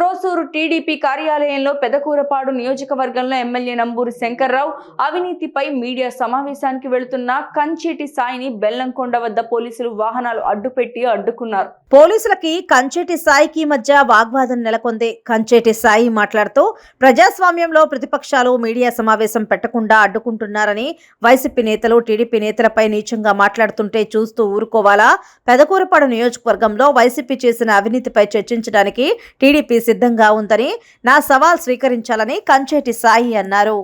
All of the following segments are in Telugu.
క్రోసూరు టీడీపీ కార్యాలయంలో పెదకూరపాడు నియోజకవర్గంలో ఎమ్మెల్యే నంబూరి శంకర్రావు అవినీతిపై మీడియా సమావేశానికి వెళుతున్న కంచేటి సాయిని బెల్లంకొండ వద్ద పోలీసులు వాహనాలు అడ్డుపెట్టి అడ్డుకున్నారు. పోలీసులకి కంచేటి సాయికి మధ్య వాగ్వాదం నెలకొంది. కంచేటి సాయి మాట్లాడుతూ ప్రజాస్వామ్యంలో ప్రతిపక్షాలు మీడియా సమావేశం పెట్టకుండా అడ్డుకుంటున్నారని వైసీపీ నేతలు టీడీపీ నేతలపై నీచంగా మాట్లాడుతుంటే చూస్తూ ఊరుకోవాలా? పెదకూరపాడు నియోజకవర్గంలో వైసీపీ చేసిన అవినీతిపై చర్చించడానికి టీడీపీ సిద్ధంగా ఉందని నా సవాల్ స్వీకరించాలని కంచేటి సాయి అన్నారు.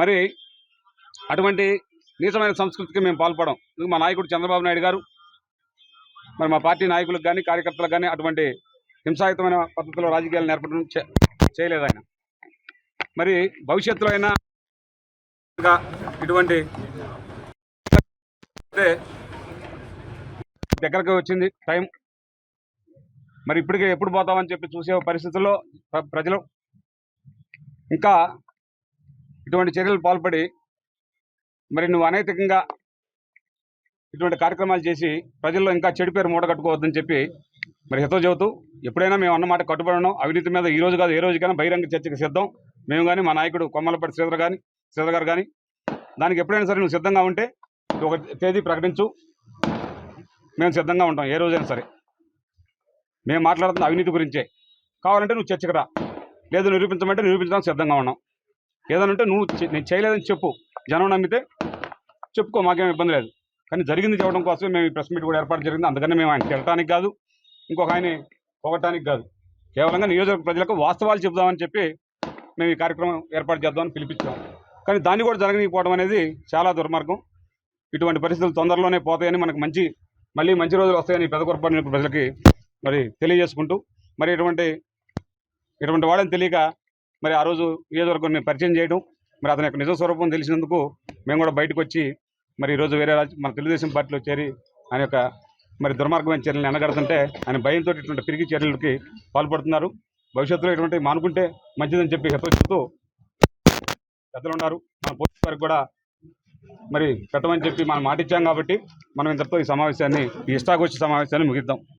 మరి అటువంటి నీచమైన సంస్కృతికి మేము పాల్పడం. మా నాయకుడు చంద్రబాబు నాయుడు గారు మరి మా పార్టీ నాయకులకు కానీ కార్యకర్తలకు కానీ అటువంటి హింసాయుతమైన పద్ధతిలో రాజకీయాలు నేర్పడం చేయలేదు ఆయన. మరి భవిష్యత్తులో అయినా ఇంకా ఇటువంటి దగ్గరకు వచ్చింది టైం మరి ఇప్పటికే ఎప్పుడు పోతామని చెప్పి చూసే పరిస్థితుల్లో ప్ర- ప్రజలు ఇంకా ఇటువంటి చర్యలు పాల్పడి మరి నువ్వు అనైతికంగా ఇటువంటి కార్యక్రమాలు చేసి ప్రజల్లో ఇంకా చెడు పేరు మూడగట్టుకోవద్దని చెప్పి మరి హితో చెబుతూ ఎప్పుడైనా మేము అన్నమాట కట్టుబడి అవినీతి మీద ఈ రోజు కాదు ఏ రోజుకైనా బహిరంగ చర్చకు సిద్ధం. మేము కానీ మా నాయకుడు కొమ్మలపట్టి శ్రీధర్ కానీ శ్రీధర్ గారు కానీ దానికి ఎప్పుడైనా సరే నువ్వు సిద్ధంగా ఉంటే ఒక తేదీ ప్రకటించు. మేము సిద్ధంగా ఉంటాం ఏ రోజైనా సరే. మేము మాట్లాడుతున్న అవినీతి గురించే. కావాలంటే నువ్వు చర్చకు రా. లేదు నిరూపించమంటే నిరూపించడానికి సిద్ధంగా ఉన్నాం. ఏదైనా ఉంటే నువ్వు నేను చేయలేదని చెప్పు. జనం నమ్మితే చెప్పుకో మాకేం ఇబ్బంది లేదు. కానీ జరిగింది చెప్పడం కోసమే మేము ఈ ప్రెస్ మీట్ కూడా ఏర్పాటు జరిగింది. అందుకని మేము ఆయన తిరగటానికి కాదు ఇంకొక ఆయన పొగటానికి కాదు. కేవలంగా నియోజకవర్గ ప్రజలకు వాస్తవాలు చెబుదామని చెప్పి మేము ఈ కార్యక్రమం ఏర్పాటు చేద్దామని పిలిపించాం. కానీ దాన్ని కూడా జరగనిపోవడం అనేది చాలా దుర్మార్గం. ఇటువంటి పరిస్థితులు తొందరలోనే పోతాయని మనకు మంచి మళ్ళీ మంచి రోజులు వస్తాయని పెదకొరపాటు ప్రజలకి మరి తెలియజేసుకుంటూ మరి ఇటువంటి ఇటువంటి వాడని తెలియక మరి ఆ రోజు నియోజకవర్గాన్ని పరిచయం చేయడం మరి అతని యొక్క నిజ స్వరూపం తెలిసినందుకు మేము కూడా బయటకు వచ్చి మరి ఈరోజు వేరే మన తెలుగుదేశం పార్టీలో చేరి ఆయన యొక్క మరి దుర్మార్గమైన చర్యలను అనగడుతుంటే ఆయన భయంతో ఇటువంటి పిరిగి చర్యలకి పాల్పడుతున్నారు. భవిష్యత్తులో ఇటువంటి మానుకుంటే మంచిదని చెప్పి హెచ్చరిస్తూ పెద్దలు ఉన్నారు. మన పోలీసు వారికి కూడా మరి పెట్టమని చెప్పి మనం మాటిచ్చాం కాబట్టి మనం ఇంతటితో ఈ సమావేశాన్ని ఈ ఇష్టాకొచ్చి సమావేశాన్ని ముగిద్దాం.